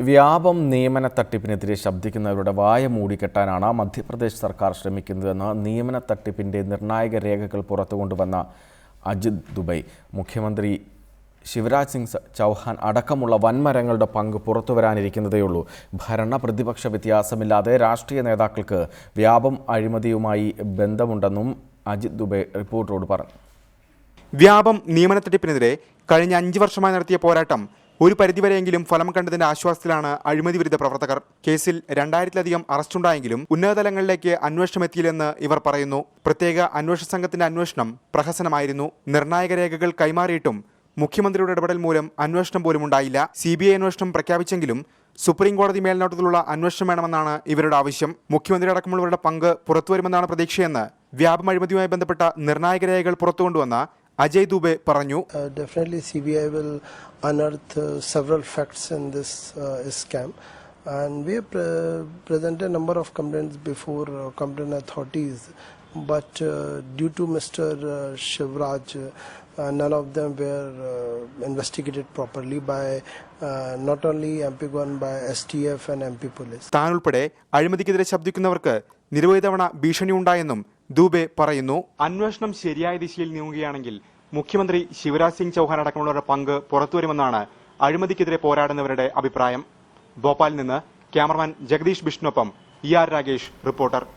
വ്യാപം നിയമന തട്ടിപ്പിനെതിരെ ശബ്ദിക്കുന്നവരുടെ വായ മൂടിക്കെട്ടാനാണ് മധ്യപ്രദേശ് സർക്കാർ ശ്രമിക്കുന്നതെന്ന് നിയമന തട്ടിപ്പിന്റെ നിർണായക രേഖകൾ പുറത്തുകൊണ്ടുവന്ന അജിത് ദുബൈ. മുഖ്യമന്ത്രി ശിവരാജ് സിംഗ് ചൗഹാൻ അടക്കമുള്ള വൻമരങ്ങളുടെ പങ്ക് പുറത്തു വരാനിരിക്കുന്നതേയുള്ളൂ ഭരണ പ്രതിപക്ഷ വ്യത്യാസമില്ലാതെ രാഷ്ട്രീയ നേതാക്കൾക്ക് വ്യാപം അഴിമതിയുമായി ബന്ധമുണ്ടെന്നും അജിത് ദുബൈ റിപ്പോർട്ടറോട് പറഞ്ഞു. വ്യാപം നിയമന തട്ടിപ്പിനെതിരെ കഴിഞ്ഞ അഞ്ച് വർഷമായി നടത്തിയ പോരാട്ടം ഒരു പരിധിവരെയെങ്കിലും ഫലം കണ്ടതിന്റെ ആശ്വാസത്തിലാണ് അഴിമതി വിരുദ്ധ പ്രവർത്തകർ. കേസിൽ രണ്ടായിരത്തിലധികം അറസ്റ്റുണ്ടായെങ്കിലും ഉന്നതതലങ്ങളിലേക്ക് അന്വേഷണം എത്തിയില്ലെന്ന് ഇവർ പറയുന്നു. പ്രത്യേക അന്വേഷണ സംഘത്തിന്റെ അന്വേഷണം പ്രഹസനമായിരുന്നു. നിർണായക രേഖകൾ കൈമാറിയിട്ടും മുഖ്യമന്ത്രിയുടെ ഇടപെടൽ മൂലം അന്വേഷണം പോലും ഉണ്ടായില്ല. സി ബി ഐ അന്വേഷണം പ്രഖ്യാപിച്ചെങ്കിലും സുപ്രീം കോടതി മേൽനോട്ടത്തിലുള്ള അന്വേഷണം വേണമെന്നാണ് ഇവരുടെ ആവശ്യം. മുഖ്യമന്ത്രി അടക്കമുള്ളവരുടെ പങ്ക് പുറത്തുവരുമെന്നാണ് പ്രതീക്ഷയെന്ന് വ്യാപം അഴിമതിയുമായി ബന്ധപ്പെട്ട നിർണായക രേഖകൾ പുറത്തുകൊണ്ടുവന്ന അജയ് ദുബെ പറഞ്ഞു Uh, definitely, CBI will unearth uh, several facts in this uh, scam. And we presented a number of complaints before uh, complaint authorities, but uh, due to Mr. Uh, Shivraj, uh, none of them were uh, investigated properly by uh, not only MP1 by STF and MP police. താൻ ഉൾപ്പെടെ അഴിമതിക്കെതിരെ ശബ്ദിക്കുന്നവർക്ക് നിരവധി തവണ ഭീഷണിയുണ്ടായെന്നും ദൂബെ പറയുന്നു അന്വേഷണം ശരിയായ ദിശയിൽ നീങ്ങുകയാണെങ്കിൽ മുഖ്യമന്ത്രി ശിവരാജ് സിംഗ് ചൌഹാൻ അടക്കമുള്ളവരുടെ പങ്ക് പുറത്തുവരുമെന്നാണ് അഴിമതിക്കെതിരെ പോരാടുന്നവരുടെ അഭിപ്രായം. ഭോപ്പാലിൽ നിന്ന് ക്യാമറമാൻ ജഗദീഷ് ബിഷ്ണുപ്പം ഇ ആർ രാഗേഷ് റിപ്പോർട്ടർ.